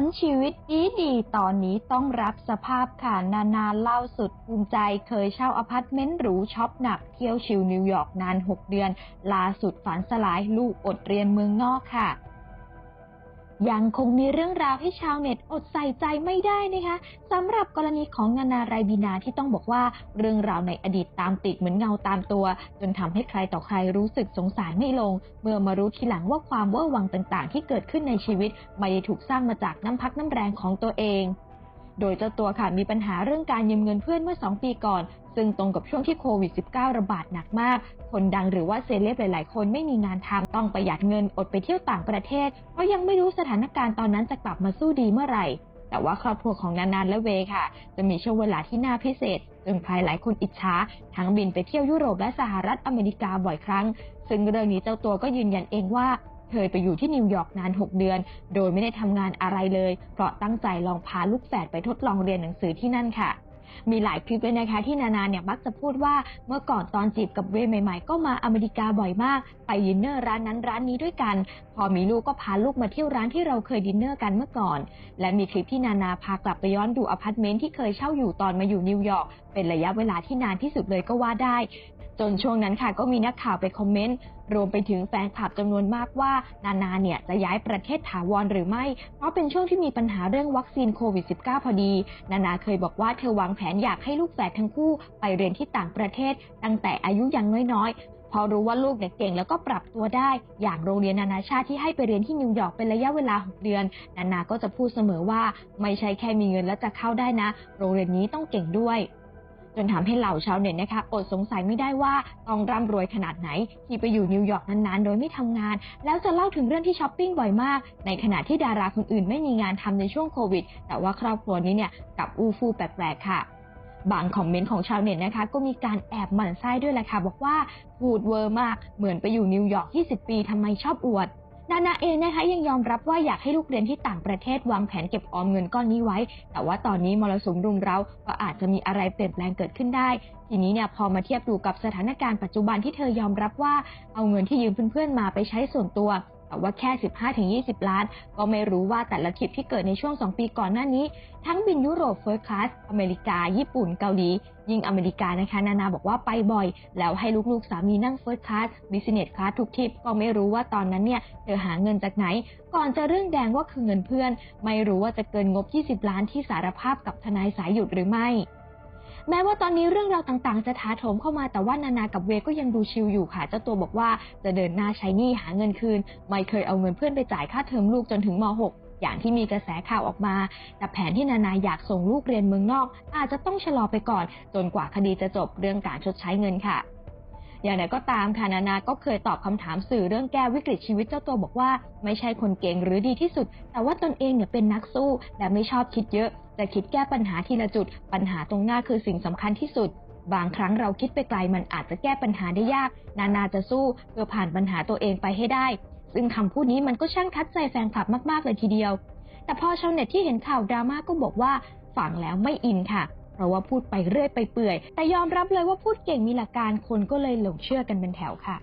นชีวิตดีดีตอนนี้ต้องรับสภาพค่ะ นานาเล่าสุดภูมิใจเคยเช่าอพาร์ตเมนต์หรูช็อปหนักเที่ยวชิลนิวยอร์กนาน 6 เดือน ล่าสุดฝันสลายลูกอดเรียนเมืองนอกค่ะ ยังคงมีเรื่องราวให้ชาวเน็ตอดใส่ใจไม่ได้นะคะสำหรับกรณีของนานาไรบีนาที่ต้องบอกว่าเรื่องราวในอดีตตามติดเหมือนเงาตามตัว จนทำให้ใครต่อใครรู้สึกสงสารไม่ลง เมื่อมารู้ทีหลังว่าความเว่อร์วังต่างๆ ที่เกิดขึ้นในชีวิต ไม่ได้ถูกสร้างมาจากน้ำพักน้ำแรงของตัวเอง โดยเจ้าตัวค่ะมีปัญหาเรื่องการยืมเงินเพื่อนเมื่อ 2 ปีก่อน ซึ่งตรงกับช่วงที่โควิด -19 ระบาดหนักมาก คนดังหรือว่าเซเลบหลาย ๆ คนไม่มีงานทำต้องประหยัดเงินอดไปเที่ยวต่างประเทศ เพราะยังไม่รู้สถานการณ์ตอนนั้นจะกลับมาสู้ดีเมื่อไหร่แต่ว่าครอบครัวของนานานและเวค่ะ จะมีช่วงเวลาที่น่าพิเศษจนใครหลายคนอิจฉาทั้งบินไปเที่ยวยุโรปและสหรัฐอเมริกาบ่อยครั้ง ซึ่งเรื่องนี้เจ้าตัวก็ยืนยันเองว่า เคยไปอยู่ที่นิวยอร์กนาน 6 เดือน โดยไม่ได้ทำงานอะไรเลย เพราะตั้งใจลองพาลูกแฝดไปทดลองเรียนหนังสือที่นั่นค่ะมีหลายคลิปเลยนะคะที่นานาเนี่ยมักจะพูดว่าเมื่อก่อนตอนจีบกับเวใหม่ ๆ ก็มาอเมริกาบ่อยมาก ไปดินเนอร์ร้านนั้นร้านนี้ด้วยกัน พอมีลูกก็พาลูกมาเที่ยวร้านที่เราเคยดินเนอร์กันเมื่อก่อน และมีคลิปที่นานาพากลับไปย้อนดูอพาร์ตเมนต์ที่เคยเช่าอยู่ตอนมาอยู่นิวยอร์กเป็นระยะเวลาที่นานที่สุดเลยก็ว่าได้ จนช่วงนั้นค่ะก็มีนักข่าวไปคอมเมนต์ รวมไปถึงแฟนคลับจำนวนมากว่า นานาเนี่ยจะย้ายประเทศถาวรหรือไม่ เพราะเป็นช่วงที่มีปัญหาเรื่องวัคซีนโควิด -19 พอดี นานาเคยบอกว่าเธอวางแผนอยากให้ลูกแฝดทั้งคู่ไปเรียนที่ต่างประเทศ ตั้งแต่อายุยังน้อยๆพอรู้ว่าลูกเนี่ยเก่งแล้วก็ปรับตัวได้ อย่างโรงเรียนนานาชาติที่ให้ไปเรียนที่นิวยอร์กเป็นระยะเวลา 6 เดือน นานาก็จะพูดเสมอว่า ไม่ใช่แค่มีเงินแล้วจะเข้าได้นะ โรงเรียนนี้ต้องเก่งด้วย จนทำให้เหล่าชาวเน็ตนะคะอดสงสัยไม่ได้ว่าต้องร่ำรวยขนาดไหน ที่ไปอยู่นิวยอร์กนานๆ โดยไม่ทำงาน แล้วจะเล่าถึงเรื่องที่ช้อปปิ้งบ่อยมาก ในขณะที่ดาราคนอื่นไม่มีงานทำในช่วงโควิด แต่ว่าครอบครัวนี้เนี่ยกับอู้ฟู่แปลกๆค่ะบางคอมเมนต์ของชาวเน็ตนะคะ ก็มีการแอบหมั่นไส้ด้วยแหละค่ะ บอกว่าพูดเวอร์มากเหมือนไปอยู่นิวยอร์ก 20 ปีทำไมชอบอวด นานาเองนะคะยังยอมรับว่าอยากให้ลูกเรียนที่ต่างประเทศวางแผนเก็บออมเงินก้อนนี้ไว้ แต่ว่าตอนนี้มรสุมรุมเร้าก็อาจจะมีอะไรเปลี่ยนแปลงเกิดขึ้นได้ ทีนี้เนี่ยพอมาเทียบดูกับสถานการณ์ปัจจุบันที่เธอยอมรับว่าเอาเงินที่ยืมเพื่อนๆมาไปใช้ส่วนตัว แต่ว่าแค่ 15-20 ล้าน ก็ไม่รู้ว่าแต่ละทริปที่เกิดในช่วง 2 ปีก่อนหน้านี้ ทั้งบินยุโรปเฟิร์สคลาสอเมริกา ญี่ปุ่น เกาหลี ยิ่งอเมริกานะคะ นานาบอกว่าไปบ่อย แล้วให้ลูกๆ สามีนั่งเฟิร์สคลาสบิสเนสคลาสทุกทริป ก็ไม่รู้ว่าตอนนั้นเนี่ยเธอหาเงินจากไหน ก่อนจะเรื่องแดงว่าคือเงินเพื่อน ไม่รู้ว่าจะเกินงบ 20 ล้านที่สารภาพกับทนายสายหยุดหรือไม่ แม้ว่าตอนนี้เรื่องราวต่างๆ จะท้าโถมเข้ามาแต่ว่านานากับเวก็ยังดูชิลอยู่ค่ะ เจ้าตัวบอกว่าจะเดินหน้าใช้หนี้หาเงินคืน ไม่เคยเอาเงินเพื่อนไปจ่ายค่าเทอมลูกจนถึงม .6 อย่างที่มีกระแสข่าวออกมา แต่แผนที่นานาอยากส่งลูกเรียนเมืองนอก อาจจะต้องชะลอไปก่อน จนกว่าคดีจะจบเรื่องการชดใช้เงินค่ะ อย่างไรก็ตามค่ะนานาก็เคยตอบคำถามสื่อเรื่องแก้วิกฤตชีวิตเจ้าตัวบอกว่า ไม่ใช่คนเก่งหรือดีที่สุด แต่ว่าตนเองเนี่ยเป็นนักสู้และไม่ชอบคิดเยอะจะคิดแก้ปัญหาทีละจุด ปัญหาตรงหน้าคือสิ่งสำคัญที่สุด บางครั้งเราคิดไปไกลมันอาจจะแก้ปัญหาได้ยาก นานาจะสู้เพื่อผ่านปัญหาตัวเองไปให้ได้ ซึ่งคำพูดนี้มันก็ช่างทัดใจแฟนคลับมากๆเลยทีเดียว แต่พอชาวเน็ตที่เห็นข่าวดราม่าก็บอกว่าฟังแล้วไม่อินค่ะ เพราะว่าพูดไปเรื่อยไปเปื่อย แต่ยอมรับเลยว่าพูดเก่งมีหลักการคนก็เลยหลงเชื่อกันเป็นแถวค่ะ